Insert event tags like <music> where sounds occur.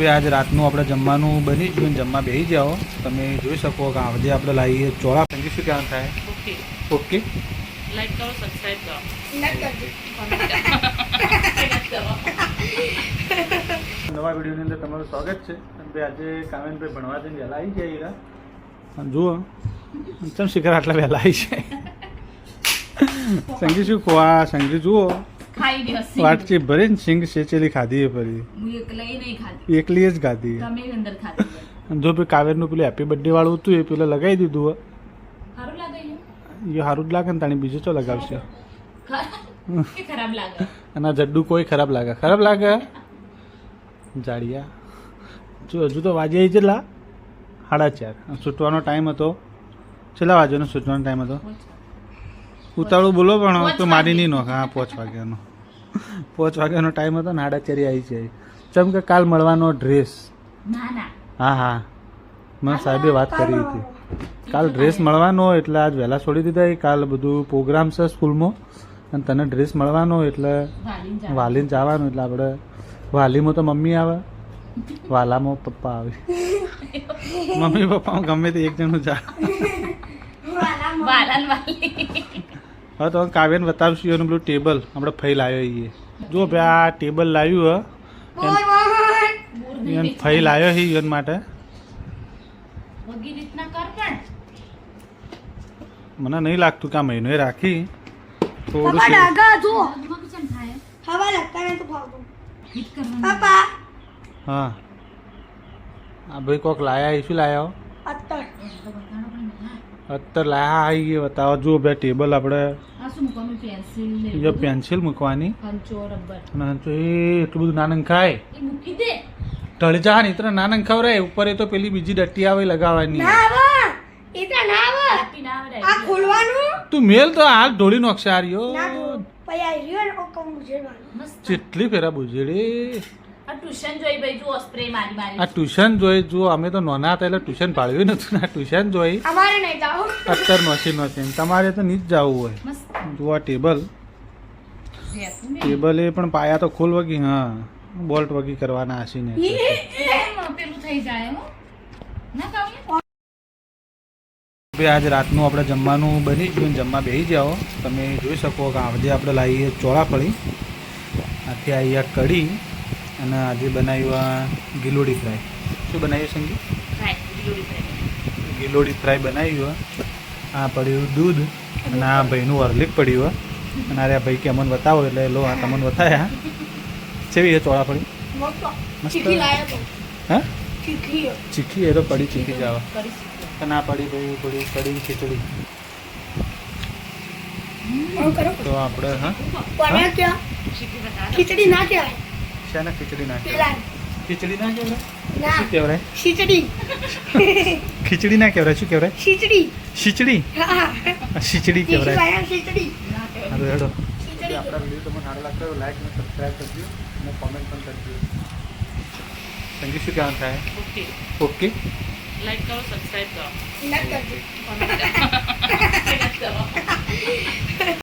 હવે આજ રાતનું આપણે જમવાનું બની ગયું જમવા બેસી જાઓ. તમે જોઈ શકો કે આજે આપણે લાવીએ ચોળા. સંગી શું કહેવાનું થાય? ઓકે ઓકે લાઈક કરો સબસ્ક્રાઇબ કરો. નવા વિડીયોની અંદર તમારું સ્વાગત છે. અને ભાઈ આજે કામેનભાઈ ભણવા જઈને વહેલા આવી જાય એરા અને જુઓ ચમ શિખર આટલા વહેલા આવી છે <laughs> સંગીત શું ખોવા? સંગીત જુઓ. ખાઈ ગયો. વાટકી ભરીને સિંગ સેચેલી ખાધી એ ભરી હું એકલી નહીં ખાધી. એકલી જ ખાધી. તમે અંદર ખાધી. જો ભાઈ કાવેરનું પેલું હેપી બર્થડે વાળું હતું એ પેલા લગાવી દીધું હો. સારું લાગે એ સારું જ લાગે ને તાણી બીજું ચો લગાવશે? ખરાબ લાગે. અને આ જડ્ડુ કોઈ ખરાબ લાગે. ખરાબ લાગે? જાડિયા. જો હજુ તો વાજે કેટલા સાડા ચાર. સૂટવાનો છૂટવાનો ટાઈમ હતો. છેલ્લા વાગ્યાનો છૂટવાનો ટાઈમ હતો? ઉતાળું બોલો પણ તો મારી નહીં નોખા. હા પાંચ વાગ્યાનો. પાંચ વાગ્યાનો ટાઈમ હતો ને સાડા ચારી આવી જાય ચમ કે કાલ મળવાનો ડ્રેસ હા હા. મેં સાહેબે વાત કરી હતી. કાલ ડ્રેસ મળવાનો એટલે આજ વહેલા છોડી દીધા એ. કાલ બધું પ્રોગ્રામ છે સ્કૂલમાં. અને તને ડ્રેસ મળવાનો એટલે વાલીને. જવાનું. એટલે આપણે વાલીમાં તો મમ્મી આવે. વાલામાં પપ્પા આવે. <laughs> મમ્મી પપ્પા ગમે તે એક જણનું જા. વાલા વાલી. હવે તો કાવ્યને બતાવશું એનું પેલું ટેબલ આપણે ફઈ લાવ્યો એ. જો ભાઈ આ ટેબલ લાવ્યું હે. એને ફઈ લાવ્યો છે એન માટે. મને નહીં લાગતું કે આ મહિનો રાખી. થોડું હા. આ ભાઈ કોક લાયા શું લાયા હો? અત્તર લાયા આવી ગઈ બતાવો. જો બે ટેબલ આપણે પેન્સિલ? પેન્સિલ મૂકવાની. હંચો રબર. હંચો એ એટલું બધું નાનંગ ખાય. એ મૂકી દે. ઢળી જા ને ઇતરા નાનંગ ખવડાય. ઉપર એ તો પેલી બીજી ડટ્ટી આવે લગાવવાની. ના આવે. એ તો ના આવે. આ ખોલવાનું? તું મેલ તો હાલ ઢોળી નોખશે ના આર્યો જેટલી ફેરા બુજેડી આ ટ્યુશન જોઈ જુઓ સ્પ્રે મારી આ મારી ટ્યુશન જોઈ જો અમે તો નાના હતા એટલે ટ્યુશન પાડ્યું નતું આ ટ્યુશન જોઈ. અમારે નહીં જાઓ અત્તર નોસી નોસી તમારે તો નહીં જ જવું હોય. મસ્ત. જો આ ટેબલ. ટેબલ એ પણ પાયા તો ખોલ વગી હા. બોલ્ટ વગી કરવાના આશીને પેલું થઈ જાય હો ના કાવ્ય ભાઈ આજ રાતનું આપણે જમવાનું બની ગયું જમવા બેસી જાઓ. તમે જોઈ શકો કે આજે આપણે લાવીએ ચોળાફળી. આથી આવી આ કઢી અને આજે બનાવ્યું આ ગિલોડી ફ્રાય. શું બનાવ્યું સંગીત ગિલોડી ફ્રાય. બનાવ્યું આ પડ્યું દૂધ અને આ ભાઈનું અર્લિક પડ્યું અને અરે આ ભાઈ કે અમને બતાવો એટલે લો આ તમને બતાવ્યા છેવી એ ચોળા પડી? હા? ચીખી એ તો પડી ચીખી જાવ અને આ પડી ભાઈ પડી પડી ખીચડી. તો આપણે હા. ખીચડી ના કહેવાય. શાના ખીચડી ના પેલા ખીચડી ના કહેવાય? શું કહેવાય? ખીચડી. ખીચડી ના કહેવાય શું કહેવાય? ખીચડી. ખીચડી? ખીચડી કહેવાય. ખીચડી. હારું હેડો. ખીચડી. આપણા વીડિયો તમને સારો લાગતો હોય લાઈક અને સબસ્ક્રાઇબ કરજો અને કોમેન્ટ પણ કરજો. સંગીત શું કહેવાનું થાય? ઓકે. ઓકે. લાઈક કરો સબસ્ક્રાઇબ કરો. લાઈક કરજો. Comment કરો. <laughs>